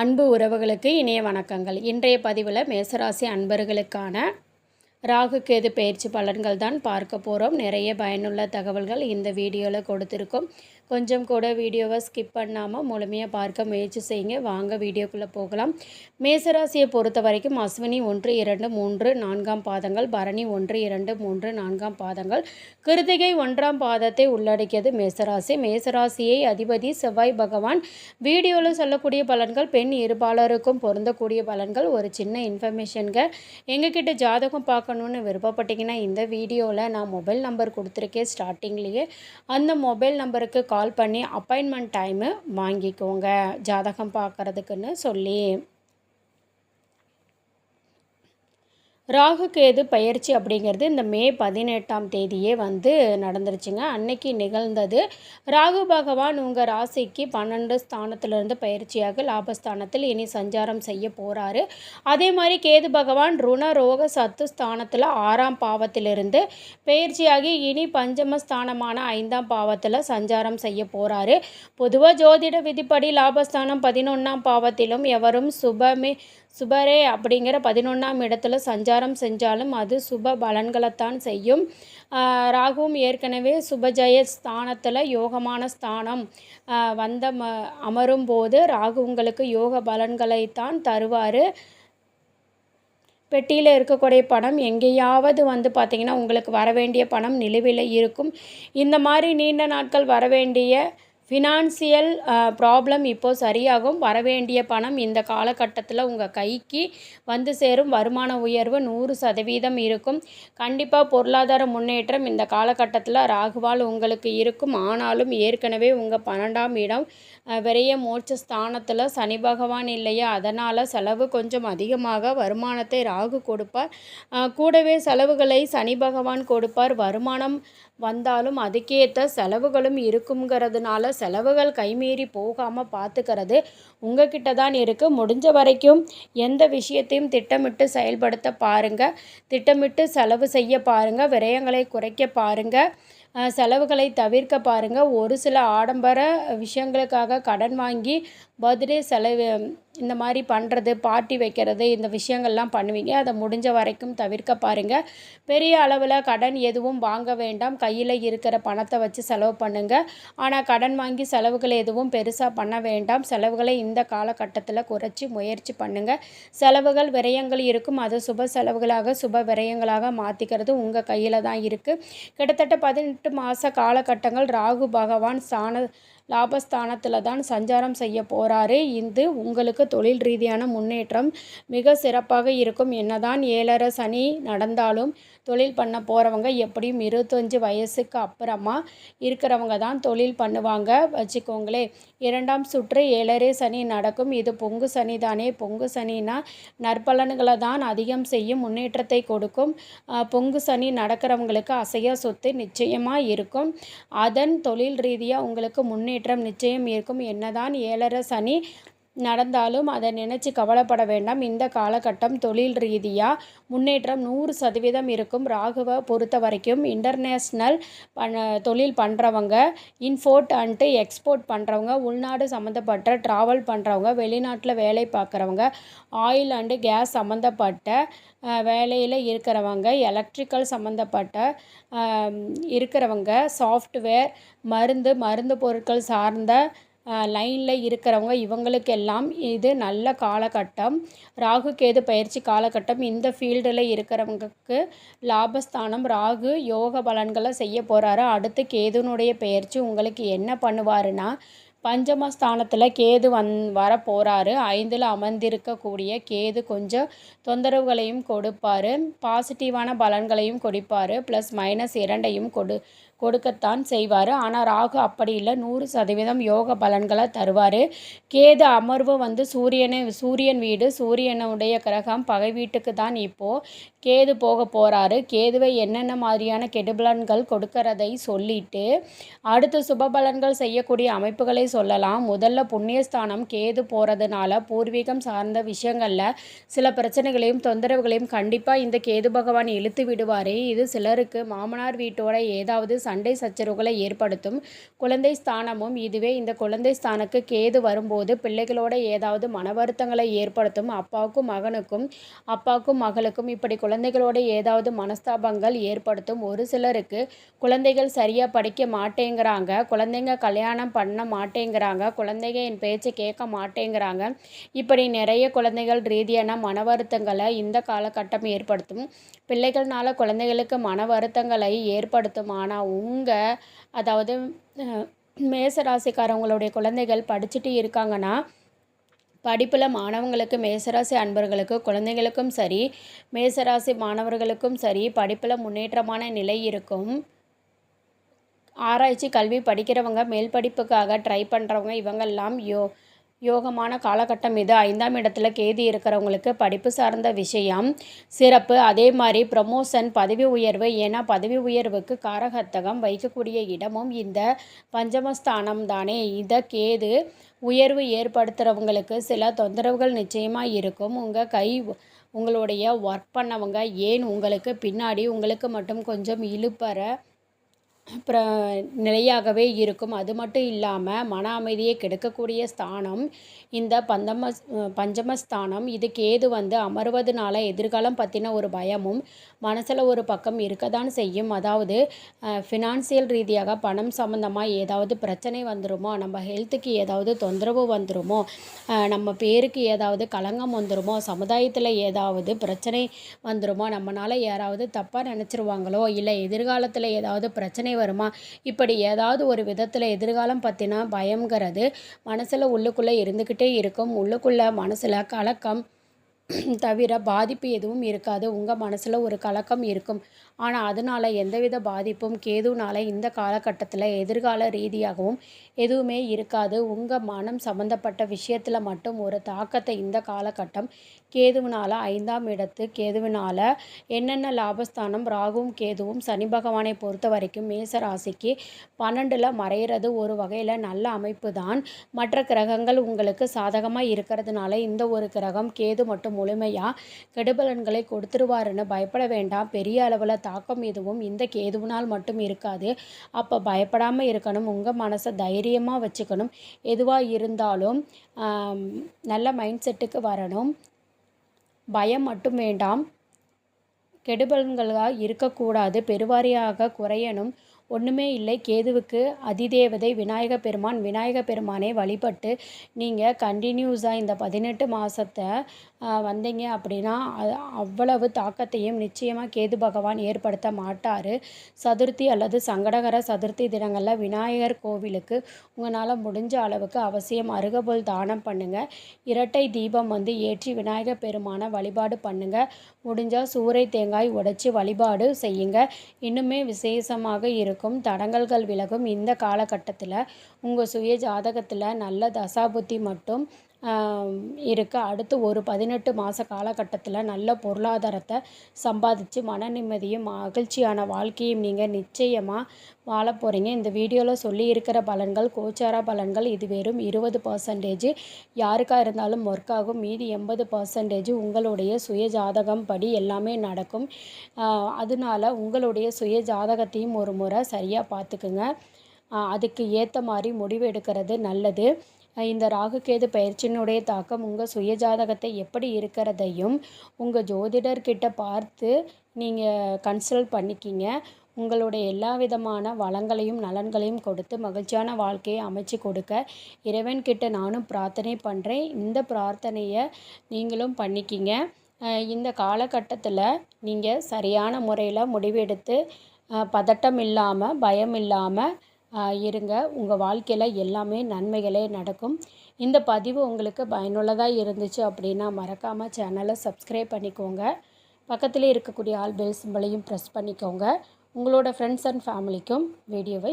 அன்பு உறவுகளுக்கு இணைய வணக்கங்கள். இன்றைய பதிவில் மேசராசி அன்பர்களுக்கான ராகு கேது பயிற்சி பலன்கள் தான் பார்க்க போகிறோம் நிறைய பயனுள்ள தகவல்கள் இந்த வீடியோவில் கொடுத்துருக்கோம். கொஞ்சம் கூட வீடியோவை ஸ்கிப் பண்ணாமல் முழுமையாக பார்க்க முயற்சி செய்யுங்க. வாங்க வீடியோக்குள்ளே போகலாம். மேசராசியை பொறுத்த வரைக்கும் அஸ்வினி ஒன்று இரண்டு மூன்று நான்காம் பாதங்கள் பரணி ஒன்று இரண்டு மூன்று நான்காம் பாதங்கள். கிருத்திகை ஒன்றாம் பாதத்தை உள்ளடக்கியது மேசராசி. மேசராசியை அதிபதி செவ்வாய் பகவான். வீடியோவில் சொல்லக்கூடிய பலன்கள் பெண் இருபாலருக்கும் பொருந்தக்கூடிய பலன்கள். ஒரு சின்ன இன்ஃபர்மேஷன்க எங்ககிட்ட ஜாதகம் பார்க்க பார்க்கணுன்னு விருப்பப்பட்டீங்கன்னா இந்த வீடியோவில் நான் மொபைல் நம்பர் கொடுத்துருக்கேன் ஸ்டார்டிங்லேயே. அந்த மொபைல் நம்பருக்கு கால் பண்ணி அப்பாயின்மெண்ட் டைமு வாங்கிக்கோங்க. ஜாதகம் பார்க்குறதுக்குன்னு சொல்லி ராகு கேது பயிற்சி அப்படிங்கிறது இந்த மே பதினெட்டாம் தேதியே வந்து நடந்துருச்சுங்க. அன்னைக்கு நிகழ்ந்தது. ராகு பகவான் உங்கள் ராசிக்கு பன்னெண்டு ஸ்தானத்திலிருந்து பயிற்சியாக லாபஸ்தானத்தில் இனி சஞ்சாரம் செய்ய போகிறாரு அதே மாதிரி கேது பகவான் ருண ரோக சத்து ஸ்தானத்தில் ஆறாம் பாவத்திலிருந்து பயிற்சியாகி இனி பஞ்சம ஸ்தானமான ஐந்தாம் பாவத்தில் சஞ்சாரம் செய்ய போகிறாரு பொதுவாக ஜோதிட விதிப்படி லாபஸ்தானம் பதினொன்றாம் பாவத்திலும் எவரும் சுபமே சுபரே அப்படிங்கிற பதினொன்றாம் இடத்துல சஞ்சாரம் செஞ்சாலும் அது சுப பலன்களைத்தான் செய்யும். ராகுவும் ஏற்கனவே சுபஜய ஸ்தானத்தில் யோகமான ஸ்தானம் வந்த ம அமரும் போது ராகு உங்களுக்கு யோக பலன்களைத்தான் தருவார். பெட்டியில் இருக்கக்கூடிய பணம் எங்கேயாவது வந்து பார்த்திங்கன்னா உங்களுக்கு வர வேண்டிய பணம் நிலுவையில் இருக்கும். இந்த மாதிரி நீண்ட நாட்கள் வர வேண்டிய ஃபினான்சியல் ப்ராப்ளம் இப்போது சரியாகும். வரவேண்டிய பணம் இந்த காலகட்டத்தில் உங்கள் கைக்கு வந்து சேரும். வருமான உயர்வு நூறு சதவீதம் இருக்கும். கண்டிப்பாக பொருளாதார முன்னேற்றம் இந்த காலகட்டத்தில் ராகுவால் உங்களுக்கு இருக்கும். ஆனாலும் ஏற்கனவே உங்கள் பன்னெண்டாம் இடம் விரைய மோட்ச ஸ்தானத்தில் சனி பகவான் இல்லையா? அதனால் செலவு கொஞ்சம் அதிகமாக வருமானத்தை ராகு கொடுப்பார். கூடவே செலவுகளை சனி பகவான் கொடுப்பார். வருமானம் வந்தாலும் அதுக்கேற்ற செலவுகளும் இருக்குங்கிறதுனால செலவுகள் கைமீறி போகாமல் பார்த்துக்கிறது உங்ககிட்ட தான் இருக்குது முடிஞ்ச வரைக்கும் எந்த விஷயத்தையும் திட்டமிட்டு செயல்படுத்த பாருங்கள் திட்டமிட்டு செலவு செய்ய பாருங்கள் விரயங்களை குறைக்க பாருங்கள் செலவுகளை தவிர்க்க பாருங்கள் ஒரு சில ஆடம்பர விஷயங்களுக்காக கடன் வாங்கி பர்த்டே செலவு இந்த மாதிரி பண்ணுறது பார்ட்டி வைக்கிறது இந்த விஷயங்கள்லாம் பண்ணுவீங்க. அதை முடிஞ்ச வரைக்கும் தவிர்க்க பாருங்கள் பெரிய அளவில் கடன் எதுவும் வாங்க வேண்டாம். கையில் இருக்கிற பணத்தை வச்சு செலவு பண்ணுங்கள் ஆனால் கடன் வாங்கி செலவுகள் எதுவும் பெருசாக பண்ண வேண்டாம். செலவுகளை இந்த காலகட்டத்தில் குறைச்சி முயற்சி பண்ணுங்கள் செலவுகள் விரயங்கள் இருக்கும். அதை சுப செலவுகளாக சுப விரயங்களாக மாற்றிக்கிறது உங்கள் கையில் தான் இருக்குது கிட்டத்தட்ட பதினெட்டு மாத காலகட்டங்கள் ராகு பகவான் சாண லாபஸ்தானத்தில் தான் சஞ்சாரம் செய்ய போகிறாரு இது உங்களுக்கு தொழில் ரீதியான முன்னேற்றம் மிக சிறப்பாக இருக்கும். என்னதான் ஏழரை சனி நடந்தாலும் தொழில் பண்ண போகிறவங்க எப்படியும் இருபத்தஞ்சி வயசுக்கு அப்புறமா இருக்கிறவங்க தான் தொழில் பண்ணுவாங்க. வச்சுக்கோங்களே இரண்டாம் சுற்று ஏழரை சனி நடக்கும். இது பொங்கு சனி தானே. பொங்கு சனினா நற்பலன்களை தான் அதிகம் செய்யும். முன்னேற்றத்தை கொடுக்கும். பொங்கு சனி நடக்கிறவங்களுக்கு அசையா சொத்து நிச்சயமாக இருக்கும். அதன் தொழில் ரீதியாக உங்களுக்கு முன்னேற்றம் நிச்சயம் இருக்கும். என்னதான் ஏழரை சனி நடந்தாலும் அதை நினச்சி கவலைப்பட வேண்டாம். இந்த காலகட்டம் தொழில் ரீதியாக முன்னேற்றம் நூறு சதவீதம் இருக்கும். ராகுவை பொறுத்த வரைக்கும் இன்டர்நேஷ்னல் பண்ண தொழில் பண்ணுறவங்க இன்ஃபோர்ட் அண்ட்டு எக்ஸ்போர்ட் பண்ணுறவங்க உள்நாடு சம்மந்தப்பட்ட ட்ராவல் பண்ணுறவங்க வெளிநாட்டில் வேலை பார்க்குறவங்க ஆயில் அண்டு கேஸ் சம்மந்தப்பட்ட வேலையில் இருக்கிறவங்க எலக்ட்ரிக்கல் சம்மந்தப்பட்ட இருக்கிறவங்க சாஃப்ட்வேர் மருந்து மருந்து பொருட்கள் சார்ந்த லைனில் இருக்கிறவங்க இவங்களுக்கெல்லாம் இது நல்ல காலகட்டம். ராகு கேது பயிற்சி காலகட்டம். இந்த ஃபீல்டில் இருக்கிறவங்களுக்கு லாபஸ்தானம். ராகு யோக பலன்களை செய்ய போகிறாரு அடுத்து கேதுனுடைய பயிற்சி உங்களுக்கு என்ன பண்ணுவாருன்னா பஞ்சமஸ்தானத்தில் கேது வந் வர போகிறாரு ஐந்தில் அமர்ந்திருக்கக்கூடிய கேது கொஞ்சம் தொந்தரவுகளையும் கொடுப்பார். பாசிட்டிவான பலன்களையும் கொடுப்பார். ப்ளஸ் மைனஸ் இரண்டையும் கொடு கொடுக்கத்தான் செய்வார். ஆனால் ராகு அப்படி இல்லை. நூறு சதவீதம் யோக பலன்களை தருவார். கேது அமர்வு வந்து சூரியனை சூரியன் வீடு சூரியனுடைய கிரகம் பகை வீட்டுக்கு தான் இப்போது கேது போக போகிறாரு கேதுவை என்னென்ன மாதிரியான கெடுபலன்கள் கொடுக்கறதை சொல்லிட்டு அடுத்து சுப பலன்கள் செய்யக்கூடிய அமைப்புகளை சொல்லலாம். முதல்ல புண்ணியஸ்தானம் கேது போகிறதுனால பூர்வீகம் சார்ந்த விஷயங்களில் சில பிரச்சனைகளையும் தொந்தரவுகளையும் கண்டிப்பாக இந்த கேது பகவான் இழுத்து விடுவார். இது சிலருக்கு மாமனார் வீட்டோட ஏதாவது சண்டை சச்சரவுகளை ஏற்படுத்தும். குழந்தை ஸ்தானமும் இதுவே. இந்த குழந்தை ஸ்தானுக்கு கேது வரும்போது பிள்ளைகளோட ஏதாவது மன வருத்தங்களை ஏற்படுத்தும். அப்பாவுக்கும் மகனுக்கும் அப்பாவுக்கும் மகளுக்கும் இப்படி குழந்தைகளோட ஏதாவது மனஸ்தாபங்கள் ஏற்படுத்தும். ஒரு சிலருக்கு குழந்தைகள் சரியாக படிக்க மாட்டேங்கிறாங்க. குழந்தைங்க கல்யாணம் பண்ண மாட்டேங்கிறாங்க. குழந்தைங்க என் பேச்சை கேட்க மாட்டேங்கிறாங்க. இப்படி நிறைய குழந்தைகள் ரீதியான மன வருத்தங்களை இந்த காலகட்டம் ஏற்படுத்தும். பிள்ளைகள்னால குழந்தைகளுக்கு மன வருத்தங்களை ஏற்படுத்தும். ஆனால் உங்கள் அதாவது மேசராசிக்காரவங்களுடைய குழந்தைகள் படிச்சுட்டு இருக்காங்கன்னா படிப்பில் மாணவங்களுக்கு மேசராசி அன்பர்களுக்கு குழந்தைகளுக்கும் சரி மேசராசி மாணவர்களுக்கும் சரி படிப்பில் முன்னேற்றமான நிலை இருக்கும். ஆராய்ச்சி கல்வி படிக்கிறவங்க மேல் படிப்புக்காக ட்ரை பண்ணுறவங்க இவங்கெல்லாம் யோ யோகமான காலகட்டம் இது. ஐந்தாம் இடத்துல கேதி இருக்கிறவங்களுக்கு படிப்பு சார்ந்த விஷயம் சிறப்பு. அதே மாதிரி ப்ரமோஷன் பதவி உயர்வு. ஏன்னா பதவி உயர்வுக்கு காரகத்தகம் வைக்கக்கூடிய இடமும் இந்த பஞ்சமஸ்தானம் தானே. இந்த கேது உயர்வு ஏற்படுத்துகிறவங்களுக்கு சில தொந்தரவுகள் நிச்சயமாக இருக்கும். உங்கள் கை உங்களுடைய ஒர்க் பண்ணவங்க ஏன் உங்களுக்கு பின்னாடி உங்களுக்கு மட்டும் கொஞ்சம் இழுப்பற அப்புறம் நிலையாகவே இருக்கும். அது மட்டும் இல்லாமல் மன அமைதியை கெடுக்கக்கூடிய ஸ்தானம் இந்த பந்தம பஞ்சமஸ்தானம் இது கேது வந்து அமர்வதனால எதிர்காலம் பற்றின ஒரு பயமும் மனசில் ஒரு பக்கம் இருக்க தான் செய்யும். அதாவது ஃபினான்சியல் ரீதியாக பணம் சம்மந்தமாக ஏதாவது பிரச்சனை வந்துருமோ நம்ம ஹெல்த்துக்கு ஏதாவது தொந்தரவு வந்துருமோ நம்ம பேருக்கு ஏதாவது களங்கம் வந்துருமோ சமுதாயத்தில் ஏதாவது பிரச்சனை வந்துருமோ நம்மளால் யாராவது தப்பாக நினச்சிருவாங்களோ இல்லை எதிர்காலத்தில் ஏதாவது பிரச்சனை வருமா? இப்படி ஏதாவது ஒரு விதத்தில் எதிர்காலம் பற்றின பயங்கிறது மனசில் உள்ளுக்குள்ளே இருந்துக்கிட்டே இருக்கும். உள்ளுக்குள்ளே மனசில் கலக்கம் தவிர பாதிப்பு எதுவும் இருக்காது. உங்கள் மனசில் ஒரு கலக்கம் இருக்கும். ஆனால் அதனால் எந்தவித பாதிப்பும் கேதுனால இந்த காலகட்டத்தில் எதிர்கால ரீதியாகவும் எதுவுமே இருக்காது. உங்கள் மனம் சம்மந்தப்பட்ட விஷயத்தில் மட்டும் ஒரு தாக்கத்தை இந்த காலகட்டம் கேதுவினால் ஐந்தாம் இடத்து கேதுவினால் என்னென்ன லாபஸ்தானம் ராகுவும் கேதுவும் சனி பகவானை பொறுத்த வரைக்கும் மேச ராசிக்கு பன்னெண்டில் மறைகிறது ஒரு வகையில் நல்ல அமைப்பு தான் மற்ற கிரகங்கள் உங்களுக்கு சாதகமாக இருக்கிறதுனால இந்த ஒரு கிரகம் கேது மட்டும் முழுமையாக கெடுபலன்களை கொடுத்துருவாருன்னு பயப்பட வேண்டாம். பெரிய அளவில் தாக்கம் எதுவும் இந்த கேதுவினால் மட்டும் இருக்காது. அப்போ பயப்படாமல் இருக்கணும். உங்கள் மனசை தைரியமாக வச்சுக்கணும். எதுவாக இருந்தாலும் நல்ல மைண்ட் செட்டுக்கு வரணும். பயம் மட்டும் வேண்டாம். கெடுபலன்களாக இருக்கக்கூடாது. பெருவாரியாக குறையணும். ஒன்றுமே இல்லை. கேதுவுக்கு அதிதேவதை விநாயக பெருமான் விநாயக பெருமானை வழிபட்டு நீங்கள் கண்டினியூஸாக இந்த பதினெட்டு மாதத்தை வந்தீங்க அப்படின்னா அவ்வளவு தாக்கத்தையும் நிச்சயமாக கேது பகவான் ஏற்படுத்த மாட்டார். சதுர்த்தி அல்லது சங்கடகர சதுர்த்தி தினங்களில் விநாயகர் கோவிலுக்கு உங்களால் முடிஞ்ச அளவுக்கு அவசியம் அருகபுல் தானம் பண்ணுங்கள் இரட்டை தீபம் வந்து ஏற்றி விநாயகர் பெருமானை வழிபாடு பண்ணுங்கள் முடிஞ்சால் சூறை தேங்காய் உடைச்சி வழிபாடு செய்யுங்க. இன்னுமே விசேஷமாக இருக்கும். தடங்கல்கள் விலகும். இந்த காலகட்டத்தில் உங்கள் சுய ஜாதகத்தில் நல்ல தசாபுத்தி மட்டும் இருக்குது அடுத்து ஒரு பதினெட்டு மாத காலகட்டத்தில் நல்ல பொருளாதாரத்தை சம்பாதிச்சு மன நிம்மதியும் மகிழ்ச்சியான வாழ்க்கையும் நீங்கள் நிச்சயமாக வாழ போகிறீங்க இந்த வீடியோவில் சொல்லி இருக்கிற பலன்கள் கோச்சார பலன்கள் இது வெறும் இருபது பர்சன்டேஜ் யாருக்காக இருந்தாலும் ஒர்க் ஆகும். மீதி எண்பது பர்சன்டேஜ் உங்களுடைய சுய ஜாதகம் படி எல்லாமே நடக்கும். அதனால உங்களுடைய சுய ஜாதகத்தையும் ஒரு முறை சரியாக பார்த்துக்குங்க. அதுக்கு ஏற்ற மாதிரி முடிவு எடுக்கிறது நல்லது. இந்த ராகுகேது பயிற்சியினுடைய தாக்கம் உங்கள் சுயஜாதகத்தை எப்படி இருக்கிறதையும் உங்கள் ஜோதிடர்கிட்ட பார்த்து நீங்கள் கன்சல்ட் பண்ணிக்கிங்க. உங்களுடைய எல்லா விதமான வளங்களையும் நலன்களையும் கொடுத்து மகிழ்ச்சியான வாழ்க்கையை அமைச்சு கொடுக்க இறைவன்கிட்ட நானும் பிரார்த்தனை பண்ணுறேன் இந்த பிரார்த்தனையை நீங்களும் பண்ணிக்கிங்க. இந்த காலகட்டத்தில் நீங்கள் சரியான முறையில் முடிவெடுத்து பதட்டம் இல்லாமல் பயம் இல்லாமல் இருங்க. உங்கள் வாழ்க்கையில் எல்லாமே நன்மைகளே நடக்கும். இந்த பதிவு உங்களுக்கு பயனுள்ளதாக இருந்துச்சு அப்படின்னா மறக்காமல் சேனலை சப்ஸ்கிரைப் பண்ணிக்கோங்க. பக்கத்தில் இருக்கக்கூடிய ஆல் பெல் சிம்பளையும் ப்ரெஸ் பண்ணிக்கோங்க. உங்களோட ஃப்ரெண்ட்ஸ் அண்ட் ஃபேமிலிக்கும் வீடியோவை